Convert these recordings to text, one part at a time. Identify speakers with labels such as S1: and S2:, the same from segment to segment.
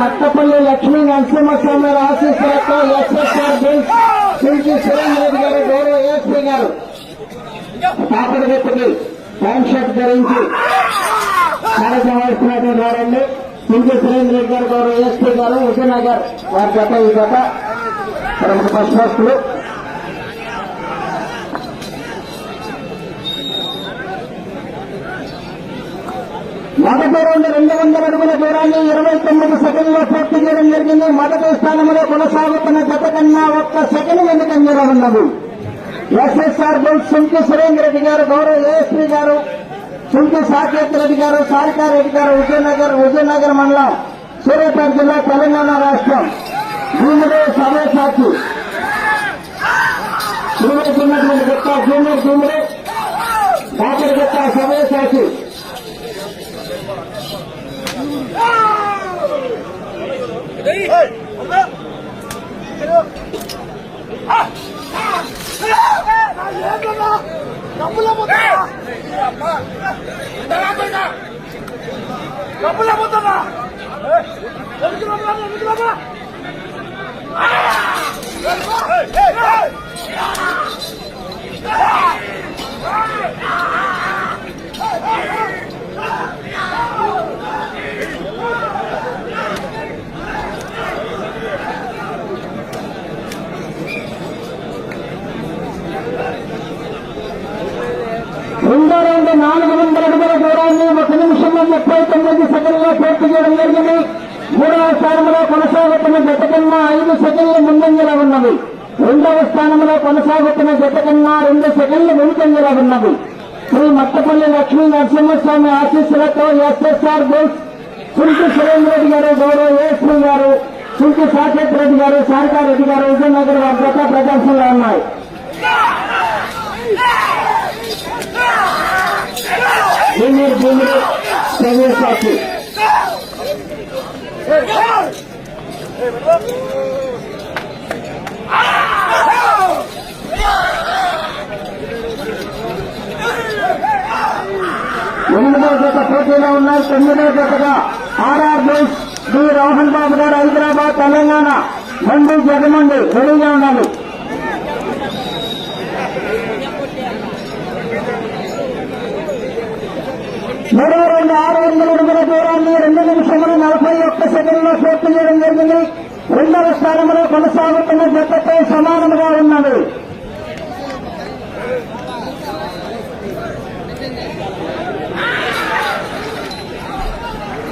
S1: మట్టపల్లి లక్ష్మీ నరసింహస్వామి ఆశీస్సులతో SSR bulls Sinki Surendra Reddy గారు గౌరవ ఏఎస్పీ గారు. పాపడ వ్యక్తికి ప్యాంట్ షర్ట్ ధరించి కార్యక్రమం వారండి. సింకి సురేంద్ర రెడ్డి గారు గౌరవ ఏఎస్పీ గారు విజయనగర్ వారి గత ఈ గత ప్రముఖ పశుపస్తులు మొదటి రెండు రెండు వందల అడుగుల దూరాన్ని ఇరవై తొమ్మిది సెకండ్లో పూర్తి చేయడం జరిగింది. మొదటి స్థానంలో కొనసాగుతున్న గత కన్నా ఒక్క సెకండ్ వెనుకంజలో ఉన్నది. ఎస్ఎస్ఆర్ బుల్ సుంకి సురేంద్ర రెడ్డి గారు గౌరవ ఏఎస్పీ గారు సుంకి సాకేత్ రెడ్డి గారు సారికారెడ్డి గారు విజయనగర్ విజయనగర్ మండలం సూర్యాపేట జిల్లా తెలంగాణ రాష్ట్రం. భూముడే సభే సాక్షి. ఉన్నటువంటి గొప్ప జూనియర్ భూముడే కాపరి గొప్ప సాక్షి.
S2: డబ్బులు పోతున్నా ఎందుకు రమ్మా ఎందుకు రమ్మా
S1: రెండో రౌండ్ నాలుగు వందల అడుగుల దూరాన్ని ఒక నిమిషంలో ముప్పై తొమ్మిది సెకండ్లో పూర్తి చేయడం జరిగింది మూడవ స్థానంలో కొనసాగుతున్న జత కన్నా ఐదు సెకండ్లు ముందంజలో ఉన్నది రెండవ స్థానంలో కొనసాగుతున్న జత కన్నా రెండు సెకండ్లు వెనుకంజలో ఉన్నది శ్రీ మట్టపల్లి లక్ష్మీ నరసింహస్వామి ఆశీస్సులతో ఎస్ఎస్ఆర్ గోల్స్ సుంటి సురేంద్ర రెడ్డి గారు గౌరవ ఏఎస్పీ గారు సుంటి సాకేత్ రెడ్డి గారు సారికా రెడ్డి గారు విజయనగర్ వారి జత ప్రదర్శనలో ఉన్నాయి జూనియర్ జూనియర్ ప్రవేశాలు ఎనిమిదో జత పోటీలో తొమ్మిదో జతగా ఆర్ఆర్ బోస్ డి రోహన్ బాబు గారు హైదరాబాద్ తెలంగాణ మండి జగమండి రెడీగా ఉండాలి మూడో రెండు ఆరు వందల అడుగుల దూరాన్ని రెండు నిమిషములు నలభై ఒక్క పూర్తి చేయడం జరిగింది. రెండవ స్థానంలో కొనసాగుతున్న జతతో సమానంగా ఉన్నది.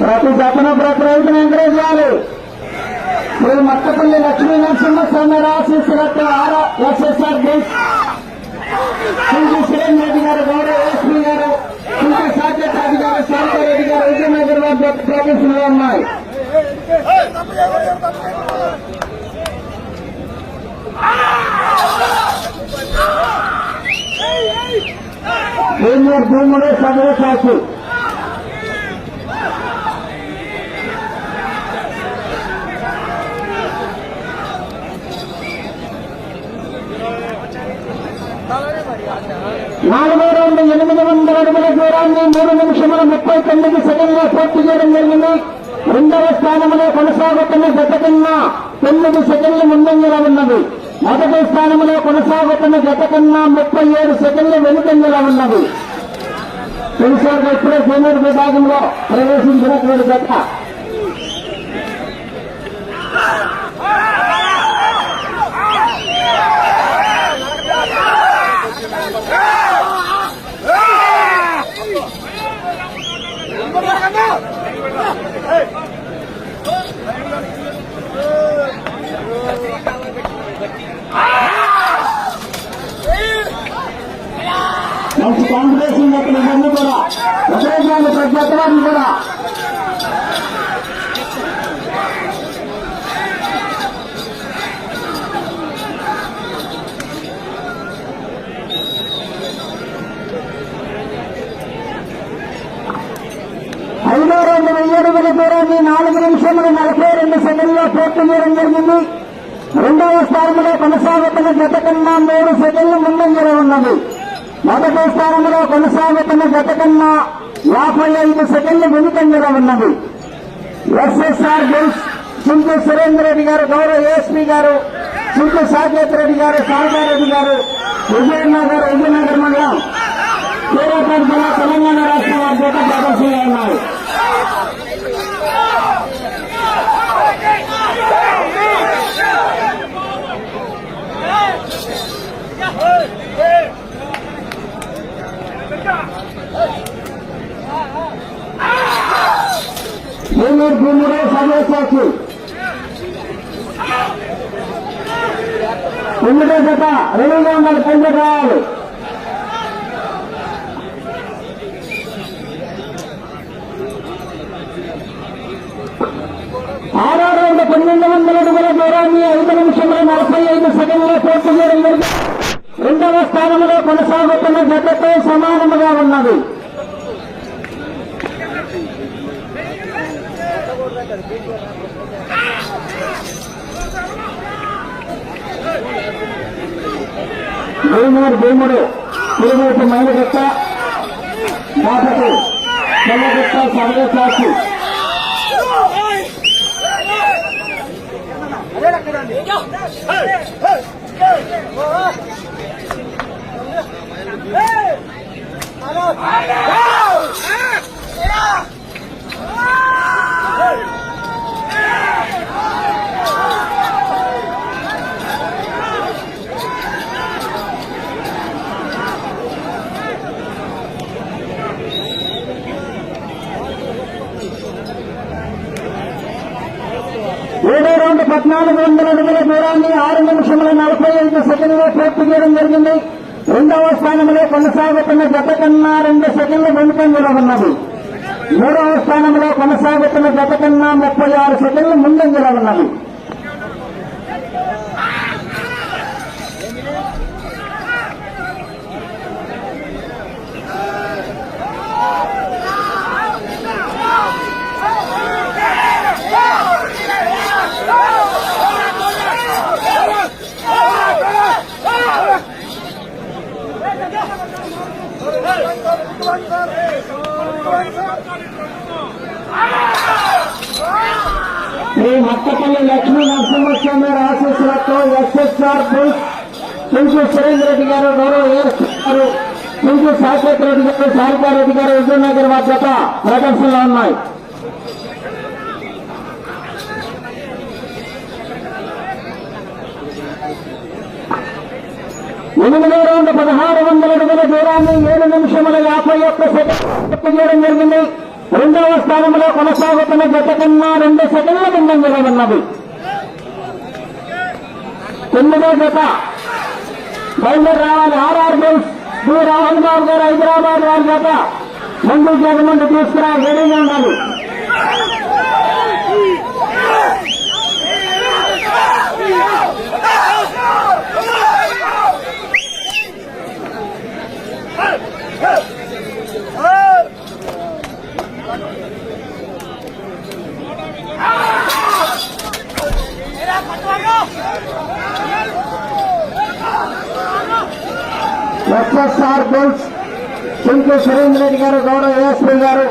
S1: ప్రతి జతను ప్రతి రైతును ఎంకరేజ్ చేయాలి. శ్రీ మట్టపల్లి లక్ష్మీ నరసింహస్వామి ఆశీస్సులతో ఎస్ఎస్ఆర్ బేస్ సింగి కిరణ్ రెడ్డి గారు గౌరవ ఎస్పీ గారు సింగి సాధ్యత రెడ్డి గారు శాంతా గారు విజయనగర్ వారి ప్రవేశంలో ఉన్నాయి. జూనియర్ భూముడు సదర సాక్షి నాలుగో రెండు ఎనిమిది వందల అడుగుల దూరాన్ని మూడు నిమిషముల ముప్పై తొమ్మిది సెకండ్లో పూర్తి చేయడం జరిగింది. రెండవ స్థానంలో కొనసాగుతున్న జత తొమ్మిది సెకండ్లు ముందంజల ఉన్నది. మొదటి స్థానంలో కొనసాగుతున్న జత ముప్పై ఏడు సెకండ్లు వెనుకంజల ఉన్నది. తొలిసారిగా ఇప్పుడే సీనియర్ విభాగంలో ప్రవేశించినటువంటి గత మంచి కాంపిటీషన్ అక్కడ ఇవన్నీ కూడా ఒకే దాని ప్రతి ఒక్కరిని కూడా ఐదో రెండు వెయ్యి అడుగుల దూరాన్ని నాలుగు నిమిషములు నలభై రెండు సెకండ్లో పూర్తి చేయడం జరిగింది. రెండవ స్థానంలో కొనసాగుతున్న గత కన్నా మూడు సెకండ్లు ముందంజలో ఉన్నది. మొదటి స్థానంలో కొనసాగుతున్న గత కన్నా యాభై ఐదు సెకండ్లు వెనుకంజలో ఉన్నది. ఎస్ఎస్ఆర్ బుల్స్ చింతూ సురేందర్ రెడ్డి గారు గౌరవ ఏఎస్పీ గారు చింతూ సాకేత్ రెడ్డి గారు రెడ్డి గారు విజయనగర్ విజయనగర్ మండలం. సూర్యాపేట జిల్లా తెలంగాణ రాష్ట్రం వారి చేత ప్రదర్శనలో ఉన్నారు. భూమూరు భూముడు సమాచారం తొమ్మిదో జత రెండు వందల తొమ్మిది రావాలి ఆరో రెండు పన్నెండు వందల అడుగుల దూరాన్ని ఐదు నిమిషంలో నలభై ఐదు సెకండ్లో పూర్తి చేయడం జరిగింది రెండవ స్థానంలో కొనసాగుతున్న జతతో సమానముగా ఉన్నది. భూమూరు భూముడు తిరుమూర్తి మైలగట్ట మాటకు తెల్లగట్ట సర్వేశాఖి ఏడో రౌండ్ పద్నాలుగు వందల అడుగుల దూరాన్ని ఆరు నిమిషముల నలభై ఐదు సెకండ్లో పూర్తి చేయడం జరిగింది. రెండవ స్థానంలో కొనసాగుతున్న జత కన్నా రెండు సెకండ్లు వెనుకంజలో ఉన్నది. మూడవ స్థానంలో కొనసాగుతున్న జత కన్నా ముప్పై ఆరు సెకండ్లు ముందంజలో ఉన్నది. శ్రీ మత్తపల్లి లక్ష్మీ నరసింహస్వామి ఆశీస్సులతో ఎస్ఎస్ఆర్ బుల్స్ పింకు సురేంద్ర రెడ్డి గారు గౌరవ ఏఎస్ గారు పింకు సాకేత్ రెడ్డి గారు సారికా రెడ్డి గారు విజయనగర్ వద్ద ప్రదర్శనలో ఉన్నాయి. ఎనిమిది రెండు పదహారు వందల అడుగుల దూరాన్ని ఏడు నిమిషముల యాభై ఒక్క సెకండ్ చేయడం జరిగింది. రెండవ స్థానంలో కొనసాగుతున్న జతకన్నా రెండు సెకండ్ల ముందంజలో ఉన్నది. తొమ్మిదో జత బయలుదేరి రావాలి RR bulls. D. Rahul Babu గారు హైదరాబాద్ వారి జత ముందు జగమంది తీసుకురా రెడీగా ఉండాలి. ఎస్ఎస్ఆర్ బుల్స్ చింకు సురేంద్ర రెడ్డి గారు గౌరవ ఏఎస్పీ గారు.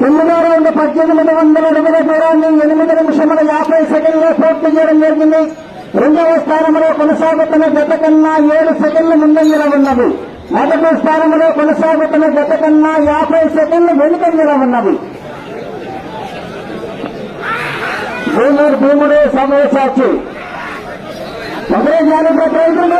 S1: తొమ్మిదో రౌండ్ పద్దెనిమిది వందల అడుగుల దూరాన్ని ఎనిమిది నిమిషముల యాభై సెకండ్లో పూర్తి చేయడం జరిగింది. రెండవ స్థానంలో కొనసాగుతున్న గత కన్నా ఏడు సెకండ్ల ముందంజలో ఉన్నది. మొదటి స్థానంలో కొనసాగుతున్న గత కన్నా యాభై సెకండ్లు వెనుకంజలో ఉన్నది. భూముడు సమయ సాక్షి మొదలై జాలి ప్రయత్నం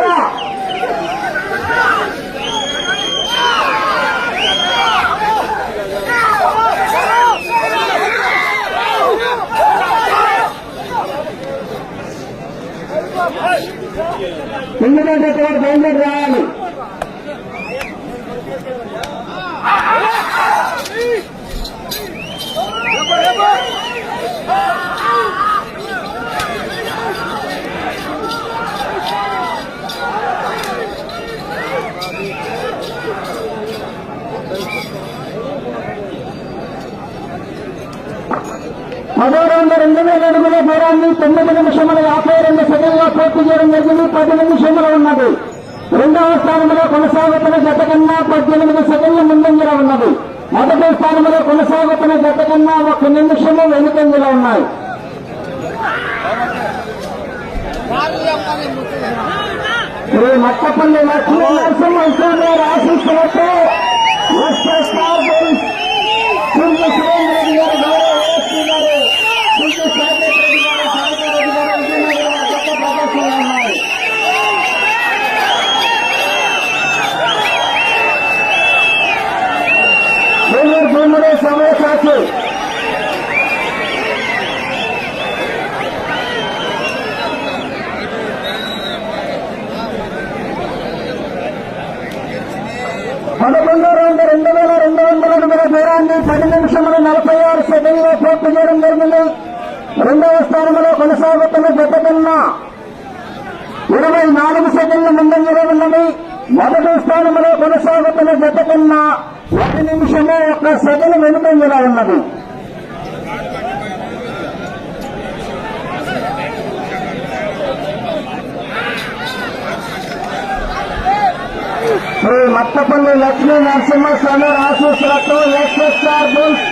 S1: ఎందుకంటే ఇక్కడ బయలుదేరి రావాలి పదో రౌండ్ రెండు వేల అడుగుల దూరాన్ని తొమ్మిది నిమిషముల యాభై రెండు సెకండ్లో పూర్తి చేయడం జరిగింది పది నిమిషములు ఉన్నది రెండవ స్థానంలో కొనసాగుతున్న జత కన్నా పద్దెనిమిది సెకండ్ల ముందంజలో ఉన్నది మొదటి స్థానంలో కొనసాగుతున్న జత కన్నా ఒక నిమిషము వెనుకంజలో ఉన్నాయి శ్రీ మట్టపల్లి లక్ష్మీ నరసింహ స్వామి ఆశీస్సులతో ఎస్ఎస్ఆర్ బోల్స్ సురేంద్ర గారు గౌరవ ఎస్పీ గారు సూర్య సాకేత్ రెడ్డి గారు సాగర్ రెడ్డి గారు విజయనగరం వారి గొప్ప ప్రదర్శనలు ఉన్నాయి భూమూరు భూముడు సమయ సాక్షి పదకొండు రెండు రెండు వేల రెండు వందల అడుగుల దూరాన్ని పది నిమిషములు నలభై ఆరు సెకండ్లో పూర్తి చేయడం జరిగింది. రెండవ స్థానంలో కొనసాగుతున్న జత కన్నా ఇరవై నాలుగు సెకండ్ల ముందంజలో ఉన్నది. మొదటి స్థానంలో కొనసాగుతున్న జత కన్నా ఒక నిమిషము ఒక సెకండ్ వెనుకంజలో ఉన్నది. శ్రీ మత్తపల్లి లక్ష్మీ నరసింహస్వామి ఆశీస్సులతో ఎస్ఎస్ఆర్ బుల్స్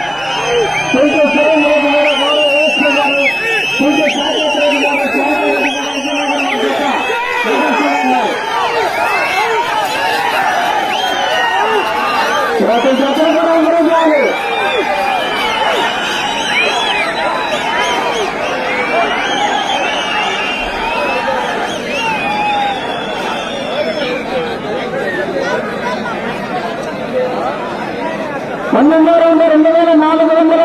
S1: పన్నెండు సురేంద్ర రెండు రెండు వేల నాలుగు వందల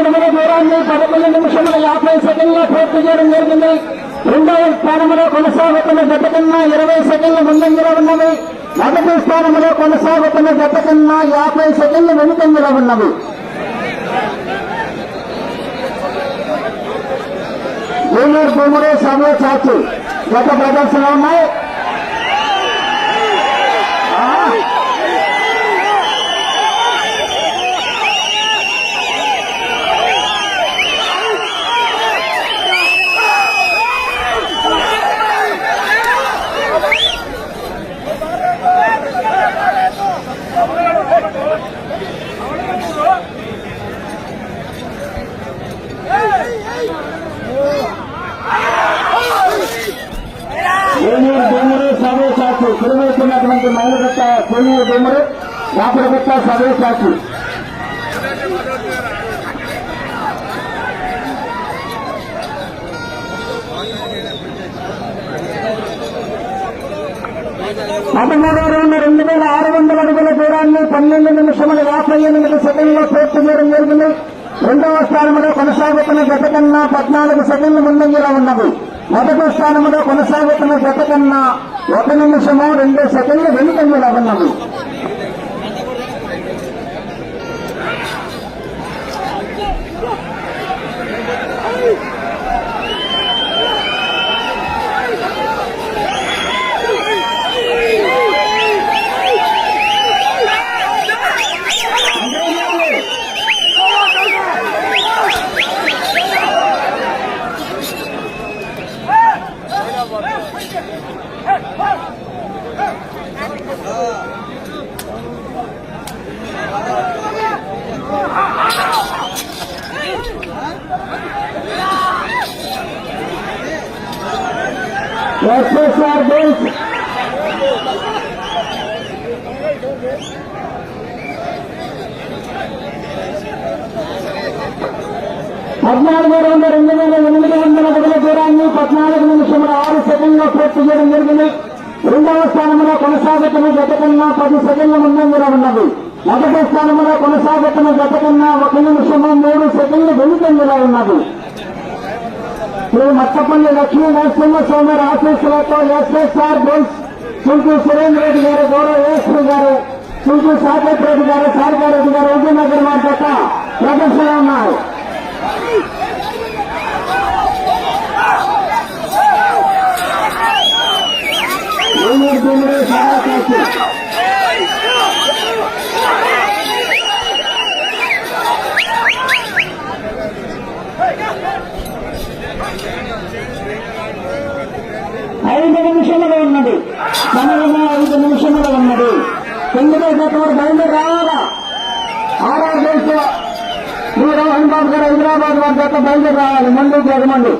S1: అడుగుల పదకొండు నిమిషముల యాభై సెకండ్ల పూర్తి చేయడం జరిగింది. రెండవ స్థానంలో కొనసాగుతున్న గత కన్నా ఇరవై సెకండ్ల ముందంజలో ఉన్నవి. మొదటి స్థానంలో కొనసాగుతున్న గత కన్నా యాభై సెకండ్ల వెనుకంజలో ఉన్నవి. ఏలూరు భూములు సమయ చాచి గత ప్రదర్శన ఉన్నాయి ఆ, జూనియర్ భూములు సమయ చాచి తిరుగుతున్నటువంటి మైలగట్ట జూనియర్ భూములు యాపడగట్ట సమయ చాచి పదమూడవ రౌండ్ రెండు వేల ఆరు వందల అడుగుల దూరాన్ని పన్నెండు నిమిషములు యాభై ఎనిమిది సెకండ్లో పూర్తి చేయడం జరిగింది. రెండవ స్థానంలో కొనసాగుతున్న జత కన్నా పద్నాలుగు సెకండ్ల ముందంజలో ఉన్నది. మొదటి స్థానంలో కొనసాగుతున్న జత కన్నా ఒక నిమిషము రెండు సెకండ్లు వెనుకంజలో ఉన్నది. పద్నాలుగు వందల రెండు వేల ఎనిమిది వందల అడుగుల దూరాన్ని పద్నాలుగు నిమిషముల ఆరు సెకండ్లో పూర్తి చేయడం జరిగింది రెండవ స్థానంలో కొనసాగుతున్న జత కన్నా పది సెకండ్ల ముందంజలో ఉన్నది మొదటి స్థానంలో కొనసాగుతున్న జత కన్నా ఒక నిమిషము మూడు సెకండ్లు వెనుకంజలో ఉన్నది శ్రీ మచ్చపల్లి లక్ష్మీ నరసింహస్వామి ఆఫీసులతో ఎస్ఎస్ఆర్ బోల్స్ చుంటూ సురేంద్ర రెడ్డి గారు గౌరవ ఏఎస్పీ గారు చుంటూ సాకేత్ రెడ్డి గారు సారథి రెడ్డి గారు ఉద్యమగర్ వారి జత ప్రదర్శన ఉన్నారు Thank you. ఐదు నిమిషములు ఉన్నది. సమయం ఐదు నిమిషంలో ఉన్నది. తెలుగుదేశం బయలు రావాలా? ఆరా చేస్తే రోహన్ బాబు గారు హైదరాబాద్ వారి చేత బయలు రావాలి. మండు జగమండు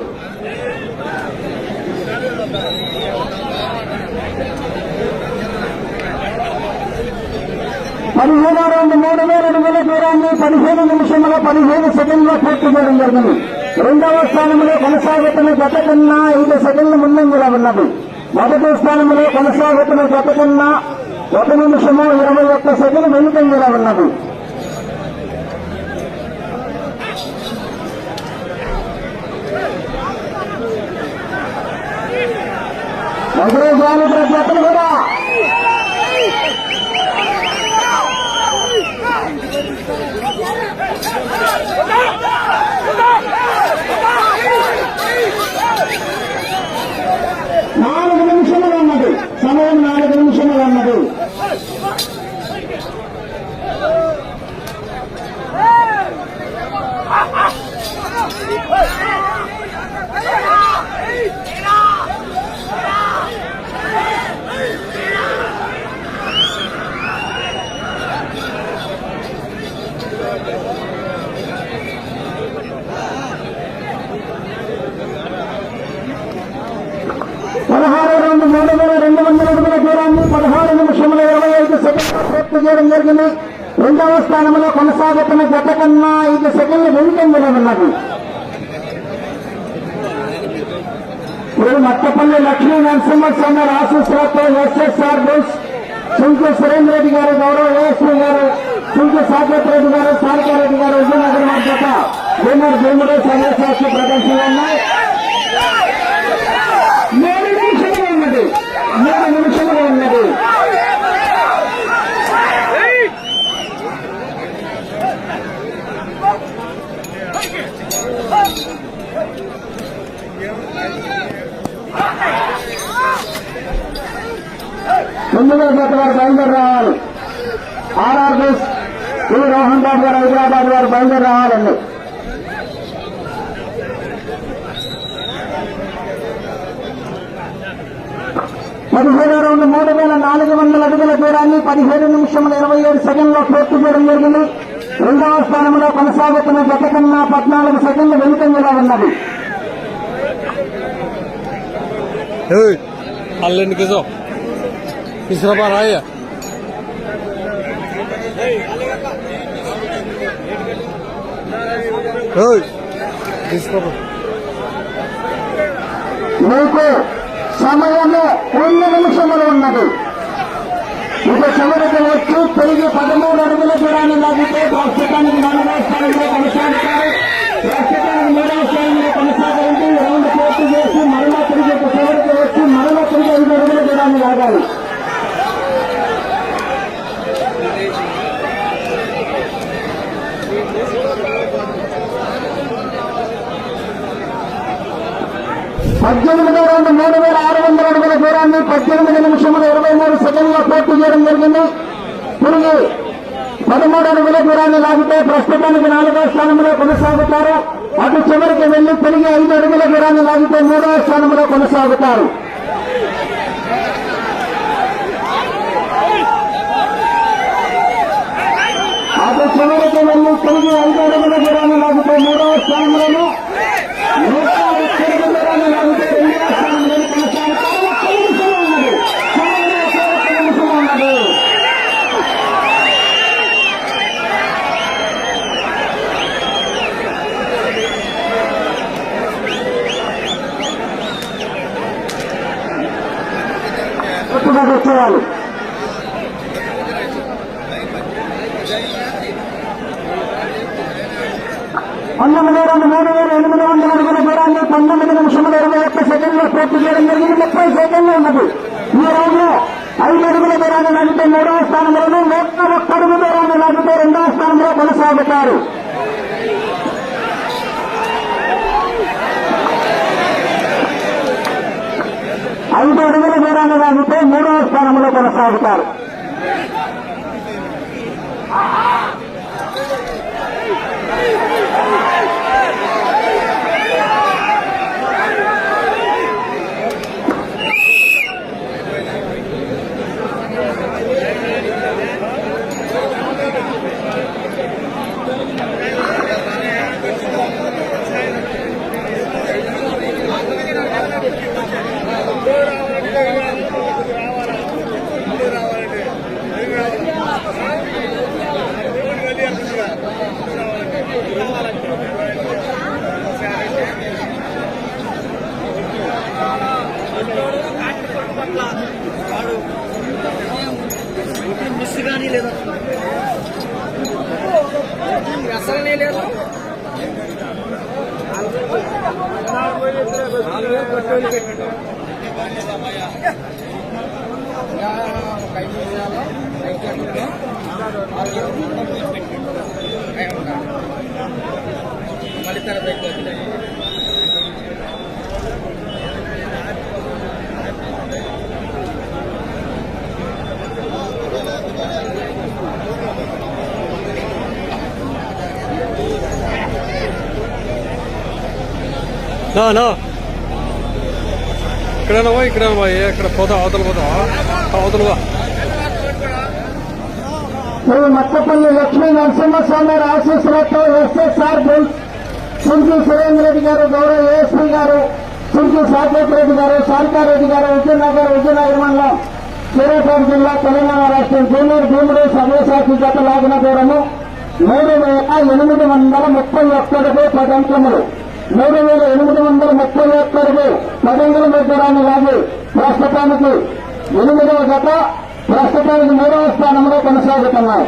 S1: పదిహేను రెండు మూడు వేల అడుగుల దూరాన్ని పదిహేను నిమిషంలో పదిహేను సెకండ్లో పూర్తి చేయడం జరిగింది. రెండవ స్థానంలో కొనసాగుతున్న గత కన్నా ఐదు సెకండ్ల ముందంజలో ఉన్నది. మొదటి స్థానంలో కొనసాగుతున్న జత ఒక నిమిషము ఇరవై ఒక్క సెకండ్ వెనుకంగా ఉన్నది అదే జాలి జతలు కూడా నాలుగు నిమిషములు ఉన్నది సమయం నాలుగు నిమిషములు ఉన్నది పదహారు రెండు మూడు వేల రెండు వందల అడుగుల దూరాన్ని పదహారు నిమిషముల ఇరవై ఐదు సెకండ్లు చేయడం జరిగింది. రెండవ స్థానంలో కొనసాగుతున్న జత కన్నా ఐదు సెకండ్లు వెనుకంజలో ఉన్నది ఇప్పుడు మట్టపల్లి లక్ష్మీ నరసింహస్వామి ఆశీస్సులతో ఎస్ఎస్ఆర్ బుస్ చుంకు సురేంద్ర రెడ్డి గారు గౌరవ ఏఎస్పీ గారు చుంకు సాకేత్ రెడ్డి గారు సారికారెడ్డి గారు విజయనగరం వారి జత భీమర్ భీముడు సర్వశాస్త్ర ప్రదర్శనలు ఉన్నాయి మూడు నిమిషములు ఉన్నది మూడు నిమిషములు ఉన్నది హైదరాబాద్ వారు బయలుదేరి రావాలి ఆర్ఆర్ బస్ ఈ రోహన్ బాబు గారు హైదరాబాద్ వారు బయలుదేరి రావాలండి పదిహేను రెండు మూడు వేల నాలుగు వందల అడుగుల దూరాన్ని పదిహేడు నిమిషముల ఇరవై ఏడు సెకండ్లో పూర్తి చేయడం జరిగింది. రెండవ స్థానంలో కొనసాగుతున్న గత కన్నా పద్నాలుగు సెకండ్లు వెనుకంగా ఉన్నది.
S3: Hey, alle के जाओ तीसरा बार आया Hey, तीसरा बार
S1: మీకు సమయము రెండు నిమిషములు ఉన్నది ఇక చివరికి వచ్చి తిరిగి పదమూడు అడుగుల దూరాన్ని లాగితే ప్రస్తుతానికి నాలుగో స్థానంలో కొనసాగుతారు ప్రస్తుతానికి మూడవ స్థానంలో పద్దెనిమిది రెండు మూడు వేల ఆరు వందల అడుగుల దూరాన్ని పద్దెనిమిది నిమిషముల ఇరవై మూడు సెకండ్లో పూర్తి చేయడం జరిగింది. తిరిగి పదమూడు అడుగుల దూరాన్ని లాగితే ప్రస్తుతానికి నాలుగో స్థానంలో కొనసాగుతారు. అటు చివరికి వెళ్ళి తిరిగి ఐదు అడుగుల దూరాన్ని లాగితే మూడవ స్థానంలో కొనసాగుతారు. అటు చివరికి వెళ్ళి తిరిగి ఐదు అడుగుల దూరాన్ని లాగితే మూడవ స్థానంలోనూ నూట ముప్పై అడుగుల దూరాన్ని లాగితే రెండవ స్థానంలోనూ కొనసాగుతారు ఒక్క నిమిషం ఉన్నది సమయంలో ఒక్క నిమిషం ఉన్నది కొట్టుగా కూర్చోవాలి పంతొమ్మిది రెండు మూడు వేల ఎనిమిది వందల అడుగుల దూరాన్ని పంతొమ్మిది నిమిషముల ఇరవై ఒక్క సెకండ్లో పూర్తి చేయడం జరిగింది. ముప్పై సెకండ్లు ఉన్నది. ఈ రోజు ఐదు అడుగుల దూరాన్ని లాగితే మూడవ స్థానంలోనూ నూట ఒక్క అడుగు దూరాన్ని లాగితే రెండవ స్థానంలో కొనసాగుతారు. ఐదు అడుగుల మూడవ స్థానంలో కానీ
S2: లేదు? అసలనే లేదు? మళ్ళీ తర్వాత
S3: నా నా ఇక్కడ పోయి ఇక్కడైనా పోయి ఇక్కడ పోతా అవతల పోతా. అవతల
S1: శ్రీ మత్తపల్లి లక్ష్మీ నరసింహస్వామి ఆశీస్సులతో ఎస్ఎస్ఆర్ బుల్స్ సింకి సురేంద్ర రెడ్డి గారు గౌరవ ఏఎస్పీ గారు సింకి సాకేత్ రెడ్డి గారు శాంతారెడ్డి గారు విజయనగర్ విజయనగర్ మండలం సూర్యాపేట జిల్లా తెలంగాణ రాష్ట్రం జూనియర్ భీముడు సవ్యసాచి జత లాగిన దూరము మూడు వేల ఎనిమిది వందల ముప్పై ఒక్కడికి పది అంకములు మూడు వేల ఎనిమిది వందల ముప్పై ఒక్కడికి మదంగుల మెద్దరాన్ని లాగి ప్రస్తుతానికి ఎనిమిదవ జత ప్రస్తుతానికి మూడవ స్థానంలో కొనసాగుతున్నాయి.